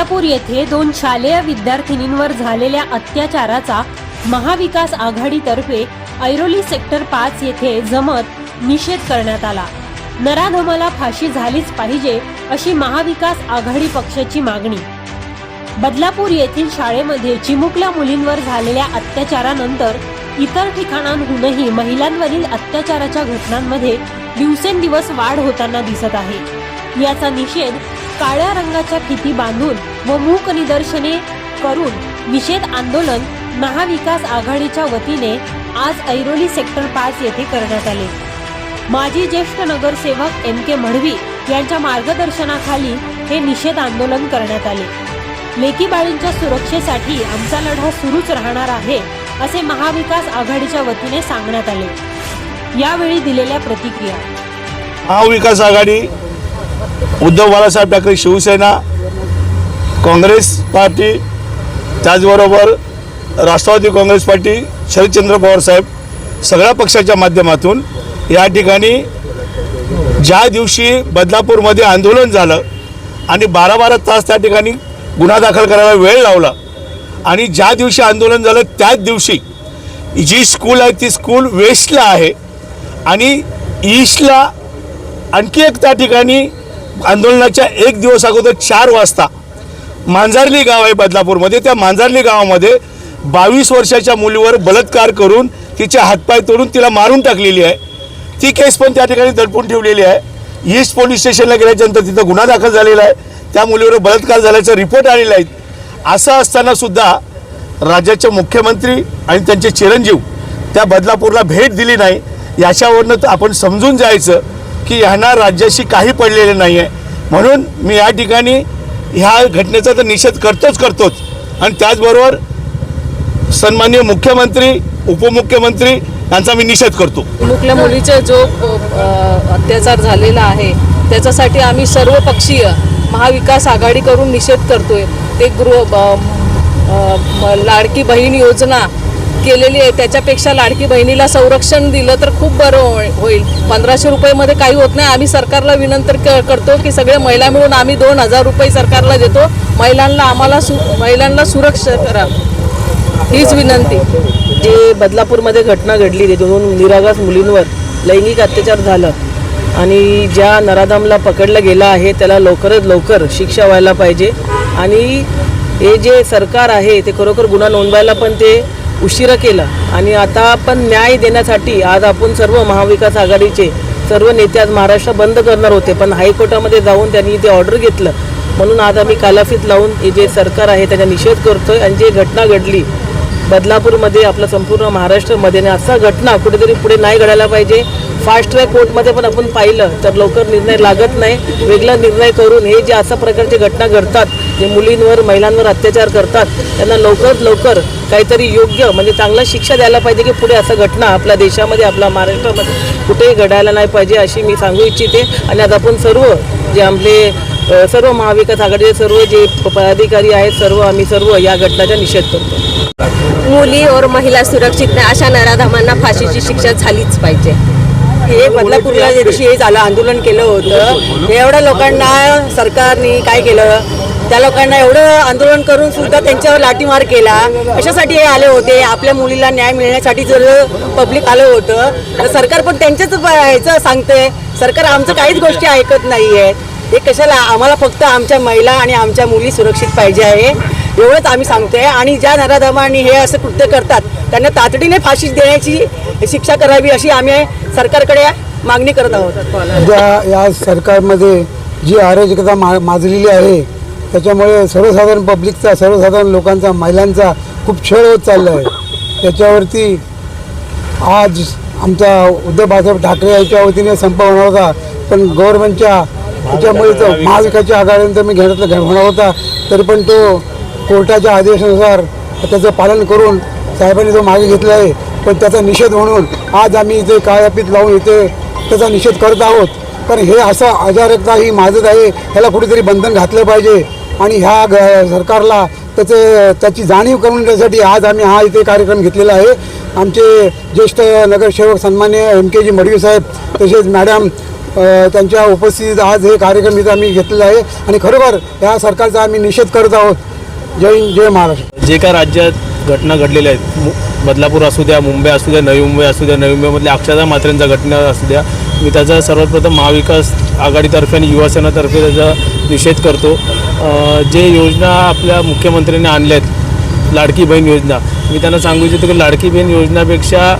बदलापूर येथे दोन शालेय विद्यार्थिनींवर झालेल्या अत्याचाराचा महाविकास आघाडीतर्फे ऐरोली सेक्टर पाच येथे जमत निषेध करण्यात आला. नराधमाला फाशी झालीच पाहिजे अशी महाविकास आघाडी पक्षाची मागणी. बदलापूर येथील शाळेमध्ये चिमुकल्या मुलींवर झालेल्या अत्याचारानंतर इतर ठिकाणांहूनही महिलांवरील अत्याचाराच्या घटनांमध्ये दिवसेंदिवस वाढ होताना दिसत आहे. याचा निषेध काळ्या रंगाच्या फिती बांधून व मूक निदर्शने करून निषेध आंदोलन महाविकास आघाडीच्या वतीने आज ऐरोली सेक्टर पाच येथे करण्यात आले. माजी ज्येष्ठ नगरसेवक एम के मढवी यांच्या मार्गदर्शनाखाली हे निषेध आंदोलन करण्यात आले. लेकी बाळींच्या सुरक्षेसाठी आमचा लढा सुरूच राहणार आहे असे महाविकास आघाडीच्या वतीने सांगण्यात आले. यावेळी दिलेल्या प्रतिक्रिया. महाविकास आघाडी उद्धव बाळासाहेब ठाकरे शिवसेना काँग्रेस पार्टी त्याचबरोबर राष्ट्रवादी काँग्रेस पार्टी शरदचंद्र पवार साहेब सगळ्या पक्षाच्या माध्यमातून या ठिकाणी ज्या दिवशी बदलापूरमध्ये आंदोलन झालं आणि बारा बारा तास त्या ठिकाणी गुन्हा दाखल करायला वेळ लावला आणि ज्या दिवशी आंदोलन झालं त्याच दिवशी जी स्कूल आहे ती स्कूल वेस्टला आहे आणि ईस्टला आणखी एक त्या ठिकाणी आंदोलनाच्या एक दिवस अगोदर चार वाजता मांजारली गाव आहे बदलापूरमध्ये. त्या मांजारली गावामध्ये बावीस वर्षाच्या मुलीवर बलात्कार करून तिचे हातपाय तोडून तिला मारून टाकलेली आहे. ती केस पण त्या ठिकाणी दडपून ठेवलेली आहे. ईस्ट पोलीस स्टेशनला गेल्याच्यानंतर तिथं गुन्हा दाखल झालेला आहे. त्या मुलीवर बलात्कार झाल्याचा रिपोर्ट आलेला आहे. असं असताना सुद्धा राज्याचे मुख्यमंत्री आणि त्यांचे चिरंजीव त्या बदलापूरला भेट दिली नाही. याच्यावरनं तर आपण समजून जायचं की ह्यांना राज्याशी काही पडलेलं नाही आहे म्हणून मी या ठिकाणी ह्या घटनेचा तर निषेध करतोच करतोच. आणि त्याचबरोबर सन्माननीय मुख्यमंत्री उपमुख्यमंत्री यांचा मी निषेध करतो. मुकल्या मुलीचा जो अत्याचार झालेला आहे त्याच्यासाठी आम्ही सर्व पक्षीय महाविकास आघाडी करून निषेध करतोय. ते गृह लाडकी बहीण योजना केलेली आहे. त्याच्यापेक्षा लाडकी बहिणीला संरक्षण दिलं तर खूप बरं हो- होईल. पंधराशे रुपयेमध्ये काही होत नाही. आम्ही सरकारला विनंती क- करतो की सगळे महिला मिळून आम्ही दोन हजार रुपये सरकारला देतो. महिलांना आम्हाला सु महिलांना सुरक्षा करा. हीच विनंती. जे बदलापूरमध्ये घटना घडली ते दोन निरागस मुलींवर लैंगिक अत्याचार झालं आणि ज्या नराधामला पकडलं गेलं आहे त्याला लवकरात लवकर शिक्षा व्हायला पाहिजे. आणि हे जे सरकार आहे ते खरोखर गुन्हा नोंदवायला पण ते उशिरा केलं. आणि आता पण न्याय देण्यासाठी आज आपण सर्व महाविकास आघाडीचे सर्व नेते आज महाराष्ट्र बंद करणार होते. पण हायकोर्टामध्ये जाऊन त्यांनी ते ऑर्डर घेतलं म्हणून आज आम्ही कालाफीत लावून हे जे सरकार आहे त्याचा निषेध करतोय. आणि जे घटना घडली बदलापूरमध्ये आपलं संपूर्ण महाराष्ट्रामध्ये आणि असा घटना कुठेतरी पुढे नाही घडायला पाहिजे. फास्ट ट्रॅक कोर्टमध्ये पण आपण पाहिलं तर लवकर निर्णय लागत नाही. वेगळा निर्णय करून हे जे अशा प्रकारचे घटना घडतात जे मुलींवर महिलांवर अत्याचार करतात त्यांना लवकरात लवकर काहीतरी योग्य म्हणजे चांगला शिक्षा द्यायला पाहिजे की पुढे असं घटना आपल्या देशामध्ये आपल्या महाराष्ट्रामध्ये कुठेही घडायला नाही पाहिजे अशी मी सांगू इच्छिते. आणि आज आपण सर्व जे आपले सर्व महाविकास आघाडीचे सर्व जे पदाधिकारी आहेत सर्व आम्ही सर्व या घटनाचा निषेध करतो. मुली और महिला सुरक्षित नाही अशा नराधामांना फाशीची शिक्षा झालीच पाहिजे. हे बदलापूरला ज्या दिवशी हे झालं आंदोलन केलं होतं हे एवढ्या लोकांना सरकारने काय केलं? त्या लोकांना एवढं आंदोलन करून सुद्धा त्यांच्यावर लाठीमार केला. कशासाठी हे आले होते? आपल्या मुलीला न्याय मिळण्यासाठी जर पब्लिक आलं होतं तर सरकार पण त्यांच्याच याचं ह्याचं सांगते. सरकार आमचं काहीच गोष्टी ऐकत नाही आहेत हे कशाला? आम्हाला फक्त आमच्या महिला आणि आमच्या मुली सुरक्षित पाहिजे आहे. एवढंच आम्ही सांगतोय. आणि ज्या नराधमांनी हे असं कृत्य करतात त्यांना तातडीने फाशी देण्याची शिक्षा करावी अशी आम्ही सरकारकडे मागणी करत आहोत. या सरकारमध्ये जी अराजकता मा माजलेली आहे त्याच्यामुळे सर्वसाधारण पब्लिकचा सर्वसाधारण लोकांचा महिलांचा खूप छळ होत चालला आहे. त्याच्यावरती आज आमचा उद्धव बाळासाहेब ठाकरे यांच्या वतीने संप होणार होता पण गव्हर्नमेंटच्या त्याच्यामुळे तो महाविकासच्या आघाडीनंतर मी घेण्यात होणार होता तरी पण तो कोर्टाच्या आदेशानुसार त्याचं पालन करून साहेबांनी तो मागे घेतला आहे. पण त्याचा निषेध म्हणून आज आम्ही इथे काळापीत लावून इथे त्याचा निषेध करत आहोत. कारण हे असं अजारकता ही माजत आहे ह्याला कुठेतरी बंधन घातलं पाहिजे. आणि ह्या ग सरकारला त्याचे त्याची जाणीव करून देण्यासाठी आज आम्ही हा इथे कार्यक्रम घेतलेला आहे. आमचे ज्येष्ठ नगरसेवक सन्मान्य एम के जी मडवी साहेब तसेच मॅडम त्यांच्या उपस्थितीत आज हे कार्यक्रम इथं आम्ही घेतलेला आहे. आणि खरोखर या सरकारचा आम्ही निषेध करत आहोत. जय जय महाराष्ट्र. जे काय राज्यात घटना घडलेल्या आहेत मु बदलापूर असू द्या मुंबई असू द्या नवी मुंबई असू द्या नवी मुंबईमधल्या अक्षता मात्रेंच्या घटना असू द्या मी त्याचा सर्वात प्रथम महाविकास आघाडीतर्फे आणि युवासेनातर्फे त्याचा निषेध करतो. जे योजना आपल्या मुख्यमंत्र्यांनी आणल्या आहेत लाडकी बहीण योजना. मी त्यांना सांगू इच्छितो की लाडकी बहीण योजनापेक्षा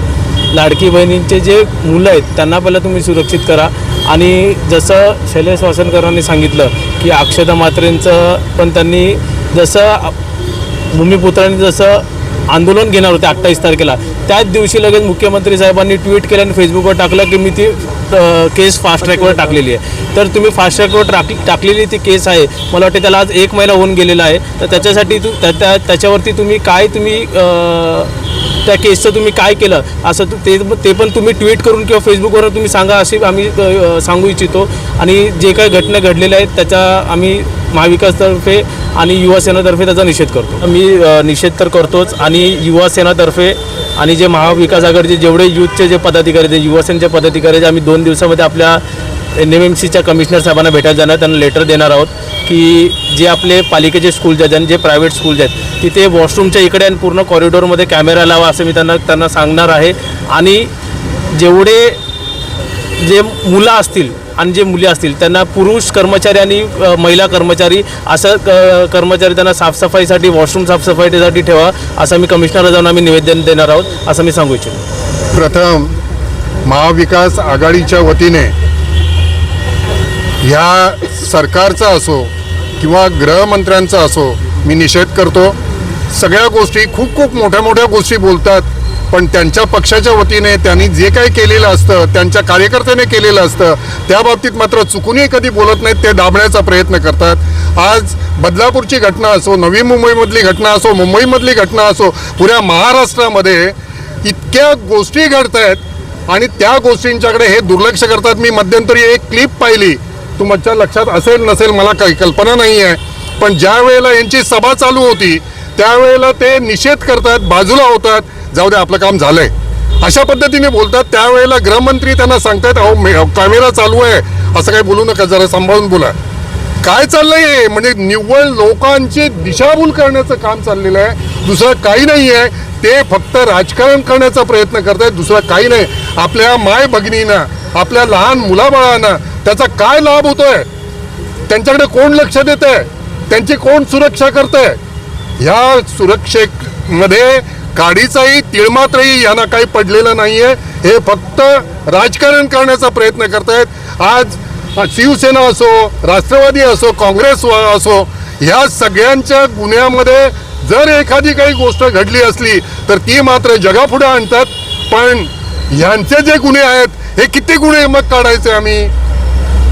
लाडकी बहिणींचे जे मुलं आहेत त्यांना पहिलं तुम्ही सुरक्षित करा. आणि जसं शैलेश वासनकरांनी सांगितलं की अक्षता मात्रेंचं पण त्यांनी जसं भूमिपुत्रांनी जसं आंदोलन घेणार होते अठ्ठावीस तारखेला. त्याच दिवशी लगेच मुख्यमंत्री साहेबांनी ट्विट केलं आणि फेसबुकवर टाकलं की मी ती केस फास्ट ट्रॅकवर टाकलेली आहे. तर तुम्ही फास्ट ट्रॅकवर टाकली टाकलेली ती केस आहे. मला वाटते त्याला आज एक महिना होऊन गेलेला आहे. तर त्याच्यासाठी तू त्या त्या- त्याच्यावरती तुम्ही काय तुम्ही त्या केसचं तुम्ही काय केलं? असं तू- ते ते पण तुम्ही ट्विट करून किंवा फेसबुकवर तुम्ही सांगा अशी आम्ही सांगू इच्छितो. आणि जे काही घटना घडलेल्या आहेत त्याचा आम्ही महाविकासतर्फे आणि युवासेनातर्फे त्याचा निषेध करतो. मी निषेध तर करतोच आणि युवासेनातर्फे आणि जे महाविकास आघाडीचे जेवढे युथचे जे पदाधिकारी आहेत युवासेनेचे पदाधिकारी आम्ही दोन दिवसामध्ये आपल्या एन एम एम सीच्या कमिशनर साहेबांना भेटायला जाणार त्यांना लेटर देणार आहोत की जे आपले पालिकेचे स्कूल जे आहेत आणि जे प्रायव्हेट स्कूल आहेत तिथे वॉशरूमच्या इकडे आणि पूर्ण कॉरिडॉरमध्ये कॅमेरा लावा असं मी त्यांना त्यांना सांगणार आहे. आणि जेवढे जे मुलं असतील आणि जे मुली असतील त्यांना पुरुष कर्मचारी आणि महिला कर्मचारी असं क कर्मचारी त्यांना साफसफाईसाठी वॉशरूम साफसफाईसाठी ठेवा असं मी कमिशनरला जाऊन आम्ही निवेदन देणार आहोत असं मी सांगू इच्छितो. प्रथम महाविकास आघाडीच्या वतीने ह्या सरकारचा असो किंवा गृहमंत्र्यांचा असो मी निषेध करतो. सगळ्या गोष्टी खूप खूप मोठ्या मोठ्या गोष्टी बोलतात. पण त्यांच्या पक्षाच्या वतीने त्यांनी जे काही केलेलं असतं त्यांच्या कार्यकर्त्याने केलेलं असतं त्या बाबतीत मात्र चुकूनही कधी बोलत नाहीत ते दाबण्याचा प्रयत्न करतात. आज बदलापूरची घटना असो नवी मुंबईमधली घटना असो मुंबईमधली घटना असो पुऱ्या महाराष्ट्रामध्ये इतक्या गोष्टी घडत आहेत आणि त्या गोष्टींच्याकडे हे दुर्लक्ष करतात. मी मध्यंतरी एक क्लिप पाहिली. तुमच्या लक्षात असेल नसेल मला काही कल्पना नाही आहे पण ज्या वेळेला यांची सभा चालू होती त्यावेळेला ते निषेध करतात बाजूला होतात. जाऊ दे आपलं काम झालंय. अशा पद्धतीने बोलतात. त्यावेळेला गृहमंत्री त्यांना सांगतात अहो कॅमेरा चालू आहे. असं काही बोलू नका जरा सांभाळून बोला. काय चाललंय म्हणजे निव्वळ लोकांची दिशाभूल करण्याचं काम चाललेलं आहे. दुसरं काही नाही आहे ते फक्त राजकारण करण्याचा प्रयत्न करतायत. दुसरं काही नाही. आपल्या माय भगिनींना आपल्या लहान मुलाबाळांना त्याचा काय लाभ होतोय? त्यांच्याकडे कोण लक्ष देत आहे त्यांची कोण सुरक्षा करत आहे ह्या सुरक्षेमध्ये काडीचाही तिळमात्रही यांना काही पडलेलं नाहीये. हे फक्त राजकारण करण्याचा प्रयत्न करतायत. आज शिवसेना असो राष्ट्रवादी असो काँग्रेस असो ह्या सगळ्यांच्या गुन्ह्यामध्ये जर एखादी काही गोष्ट घडली असली तर ती मात्र जगापुढे आणतात. पण ह्यांचे जे गुन्हे आहेत हे किती गुन्हे मग काढायचे आम्ही?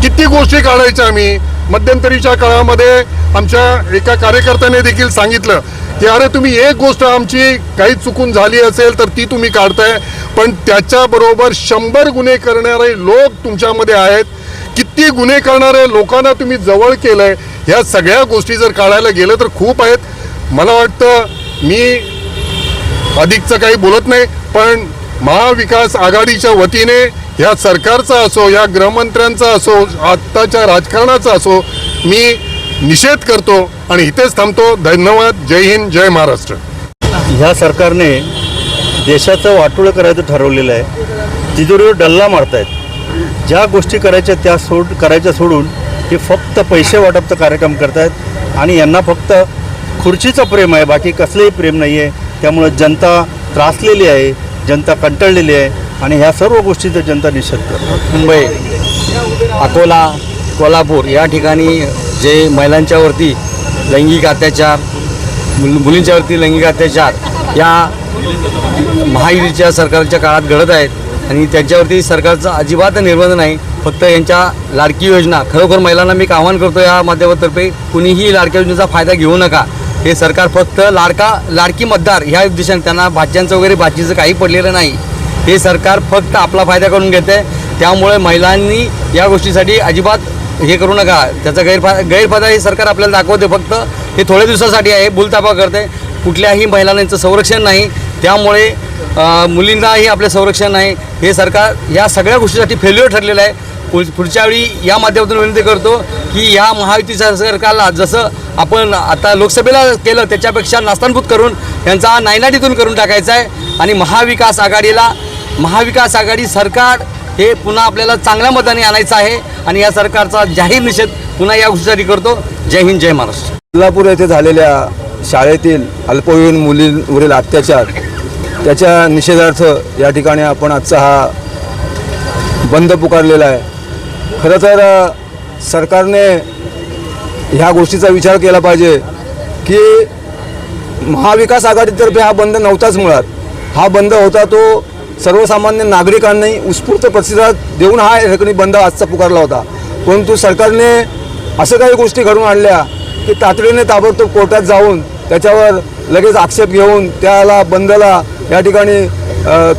किती गोष्टी काढायच्या आम्ही? मध्यंतरीच्या काळामध्ये आमच्या एका कार्यकर्त्याने देखील सांगितलं की अरे तुम्ही एक गोष्ट आमची काही चुकून झाली असेल तर ती तुम्ही काढताय. पण त्याच्याबरोबर शंभर गुन्हे करणारे लोक तुमच्यामध्ये आहेत. किती गुन्हे करणारे लोकांना तुम्ही जवळ केलंय ह्या सगळ्या गोष्टी जर काढायला गेलं तर खूप आहेत. मला वाटतं मी अधिकचं काही बोलत नाही पण महाविकास आघाडीच्या वतीने ह्या सरकारचा असो या गृहमंत्र्यांचा असो आत्ताच्या राजकारणाचा असो मी निषेध करतो आणि इथेच थांबतो. धन्यवाद. जय हिंद जय महाराष्ट्र. ह्या सरकारने देशाचं वाटोळं करायचं ठरवलेलं आहे. तिजोरीवर डल्ला मारतायत. ज्या गोष्टी करायच्या त्या सोड करायच्या सोडून हे फक्त पैसे वाटपचं कार्यक्रम करतायत. आणि यांना फक्त खुर्चीचं प्रेम आहे बाकी कसलंही प्रेम नाही आहे त्यामुळं जनता त्रासलेली आहे जनता कंटाळलेली आहे. आणि ह्या सर्व गोष्टीचा जनता निषेध करतो. मुंबई अकोला कोल्हापूर या ठिकाणी जे महिलांच्यावरती लैंगिक अत्याचार मुल मुलींच्यावरती लैंगिक अत्याचार या महायुतीच्या सरकारच्या काळात घडत आहेत आणि त्यांच्यावरती सरकारचा अजिबात निर्बंध नाही. फक्त यांच्या लाडकी योजना खरोखर महिलांना मी एक आवाहन करतो या माध्यमातर्फे कुणीही लाडक्या योजनेचा फायदा घेऊ नका. हे सरकार फक्त लाडका लाडकी मतदार ह्या उद्देशाने त्यांना भाज्यांचं वगैरे भाजीचं काही पडलेलं नाही. हे सरकार फक्त आपला फायदा करून घेते त्यामुळे महिलांनी या गोष्टीसाठी अजिबात हे करू नका. त्याचा गैरफा गैरफायदा हे सरकार आपल्याला दाखवते फक्त. हे थोड्या दिवसासाठी आहे भूलतापा करते. कुठल्याही महिलांना यांचं संरक्षण नाही. त्यामुळे मुलींनाही आपलं संरक्षण नाही. हे सरकार या सगळ्या गोष्टीसाठी फेल्युअर ठरलेलं आहे. पुढ- पुढच्या वेळी या माध्यमातून विनंती करतो की या महायुतीच्या सरकारला जसं आपण आता लोकसभेला केलं त्याच्यापेक्षा नास्तानभूत करून यांचा नायनाटीतून करून टाकायचा आहे. आणि महाविकास आघाडीला महाविकास आघाडी सरकार हे पुन्हा आपल्याला चांगल्या मताने आणायचं आहे आणि या सरकारचा जाहीर निषेध पुन्हा या गोष्टीसाठी करतो. जय हिंद जय महाराष्ट्र. कोल्हापूर येथे झालेल्या शाळेतील अल्पवयीन मुलींवरील अत्याचार त्याच्या निषेधार्थ या ठिकाणी आपण आजचा हा बंद पुकारलेला आहे. खरं तर सरकारने ह्या गोष्टीचा विचार केला पाहिजे की महाविकास आघाडीतर्फे हा बंद नव्हताच मुळात. हा बंद होता तो सर्वसामान्य नागरिकांनी उत्स्फूर्त प्रतिसाद देऊन हा या ठिकाणी बंद आजचा पुकारला होता. परंतु सरकारने असं काही गोष्टी घडून आणल्या की तातडीने ताबडतोब कोर्टात जाऊन त्याच्यावर लगेच आक्षेप घेऊन त्याला बंदला या ठिकाणी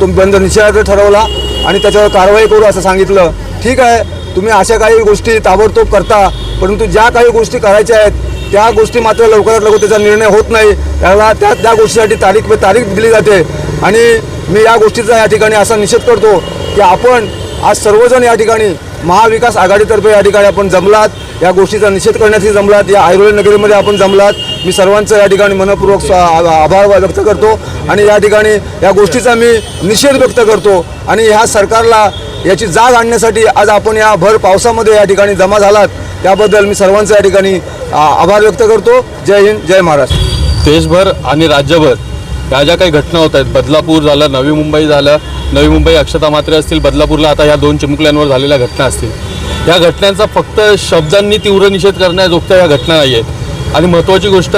तुम्ही तो बंद निषेधार्थ ठरवला आणि त्याच्यावर कारवाई करू असं सांगितलं. ठीक आहे तुम्ही अशा काही गोष्टी ताबडतोब करता परंतु ज्या काही गोष्टी करायच्या आहेत त्या गोष्टी मात्र लवकरात लवकर त्याचा निर्णय होत नाही. त्याला त्या त्या गोष्टीसाठी तारीख तारीख दिली जाते. आणि मी या गोष्टीचा या ठिकाणी असा निषेध करतो की आपण आज सर्वजण या ठिकाणी महाविकास आघाडीतर्फे या ठिकाणी आपण जमलात. या गोष्टीचा निषेध करण्यासाठी जमलात. या ऐरोली नगरीमध्ये आपण जमलात. मी सर्वांचं या ठिकाणी मनपूर्वक आभार व्यक्त करतो आणि या ठिकाणी या गोष्टीचा मी निषेध व्यक्त करतो आणि ह्या सरकारला याची जाग आणण्यासाठी आज आपण या भर पावसामध्ये या ठिकाणी जमा झालात. त्याबद्दल मी सर्वांचं या ठिकाणी आभार व्यक्त करतो. जय हिंद जय महाराष्ट्र. देशभर आणि राज्यभर ह्या ज्या काही घटना होत आहेत बदलापूर झालं नवी मुंबई झालं नवी मुंबई अक्षता मात्रे असतील बदलापूरला आता ह्या दोन चिमुकल्यांवर झालेल्या घटना असतील. या घटनांचा फक्त शब्दांनी तीव्र निषेध करण्याजोगत्या या घटना नाही आहेत. आणि महत्त्वाची गोष्ट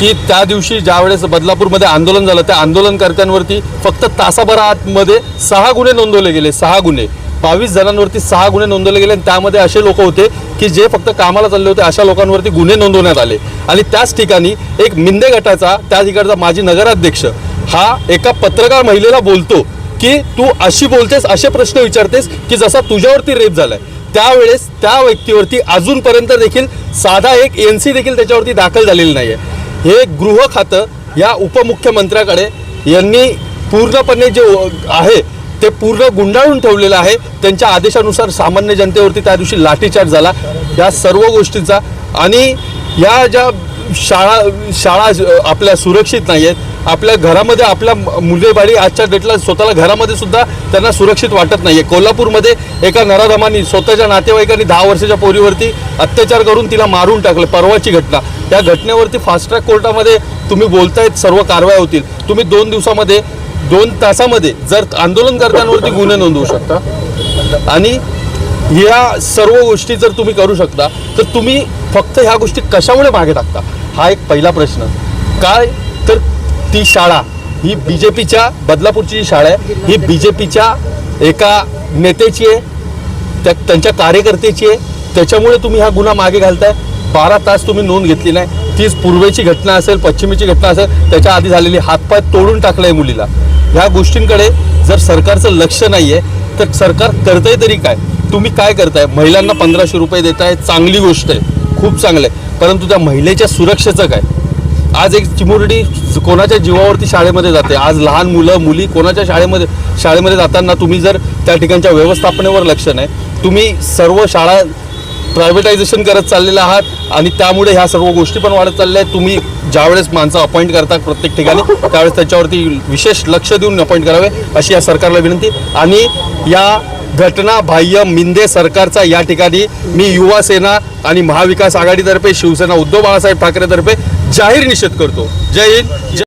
की त्या दिवशी ज्यावेळेस बदलापूरमध्ये आंदोलन झालं त्या आंदोलनकर्त्यांवरती फक्त तासाभर आतमध्ये सहा गुन्हे नोंदवले गेले सहा गुन्हे. बावीस जणांवरती सहा गुन्हे नोंदवले गेले आणि त्यामध्ये असे लोक होते की जे फक्त कामाला चालले होते अशा लोकांवरती गुन्हे नोंदवण्यात आले. आणि त्याच ठिकाणी एक मिंदे गटाचा त्या ठिकाणचा माजी नगराध्यक्ष हा एका पत्रकार महिलेला बोलतो की तू अशी बोलतेस असे प्रश्न विचारतेस की जसा तुझ्यावरती रेप झालाय. त्यावेळेस त्या व्यक्तीवरती अजूनपर्यंत देखील साधा एक एन सी देखील त्याच्यावरती दाखल झालेली नाही आहे हे गृह खातं या उपमुख्यमंत्र्याकडे यांनी पूर्णपणे जे आहे ते पूर्ण गुंडाळून ठेवलेलं आहे. त्यांच्या आदेशानुसार सामान्य जनतेवरती त्या दिवशी लाठीचार्ज झाला. या सर्व गोष्टींचा आणि या ज्या शाळा शाळा आपल्या सुरक्षित नाही आहेत आपल्या घरामध्ये आपल्या मुलेबाळी आजच्या डेटला स्वतःला घरामध्ये सुद्धा त्यांना सुरक्षित वाटत नाही आहे कोल्हापूरमध्ये एका नराधमानी स्वतःच्या नातेवाईकांनी दहा वर्षाच्या पोरीवरती अत्याचार करून तिला मारून टाकलं. परवाची घटना. या घटनेवरती फास्ट ट्रॅक कोर्टामध्ये तुम्ही बोलतायत सर्व कारवाया होतील. तुम्ही दोन दिवसामध्ये दोन तासामध्ये जर आंदोलनकर्त्यांवरती गुन्हे नोंदवू शकता आणि या सर्व गोष्टी जर तुम्ही करू शकता तर तुम्ही फक्त ह्या गोष्टी कशामुळे मागे टाकता? हा एक पहिला प्रश्न. काय? तर ती शाळा ही बी जे पीच्या बदलापूरची जी शाळा आहे ही बी जे पीच्या एका नेत्याची आहे त्या त्यांच्या कार्यकर्त्याची आहे. त्याच्यामुळे तुम्ही हा गुन्हा मागे घालताय. बारा तास तुम्ही नोंद घेतली नाही. तीच पूर्वेची घटना असेल पश्चिमेची घटना असेल त्याच्या आधी झालेली हातपाय तोडून टाकलाय मुलीला. ह्या गोष्टींकडे जर सरकारचं लक्ष नाही आहे तर सरकार करतंय तरी काय? तुम्ही काय करताय? महिलांना पंधराशे रुपये देताय चांगली गोष्ट आहे. खूप चांगलं आहे परंतु त्या महिलेच्या सुरक्षेचं काय? आज एक चिमुरडी कोणाच्या जीवावरती शाळेमध्ये जाते? आज लहान मुलं मुली कोणाच्या शाळेमध्ये शाळेमध्ये जाताना तुम्ही जर त्या ठिकाणच्या व्यवस्थापनेवर लक्ष नाही तुम्ही सर्व शाळा प्रायव्हेटायझेशन करत चाललेलं आहात आणि त्यामुळे ह्या सर्व गोष्टी पण वाढत चालल्या आहेत. तुम्ही ज्यावेळेस माणसं अपॉइंट करता प्रत्येक ठिकाणी त्यावेळेस त्याच्यावरती विशेष लक्ष देऊन अपॉइंट करावे अशी या सरकारला विनंती. आणि या घटना बाह्य मिंदे सरकारचा या ठिकाणी मी युवा सेना आणि महाविकास आघाडीतर्फे शिवसेना उद्धव बाळासाहेब ठाकरेतर्फे जाहीर निषेध करतो. जय हिंद. जय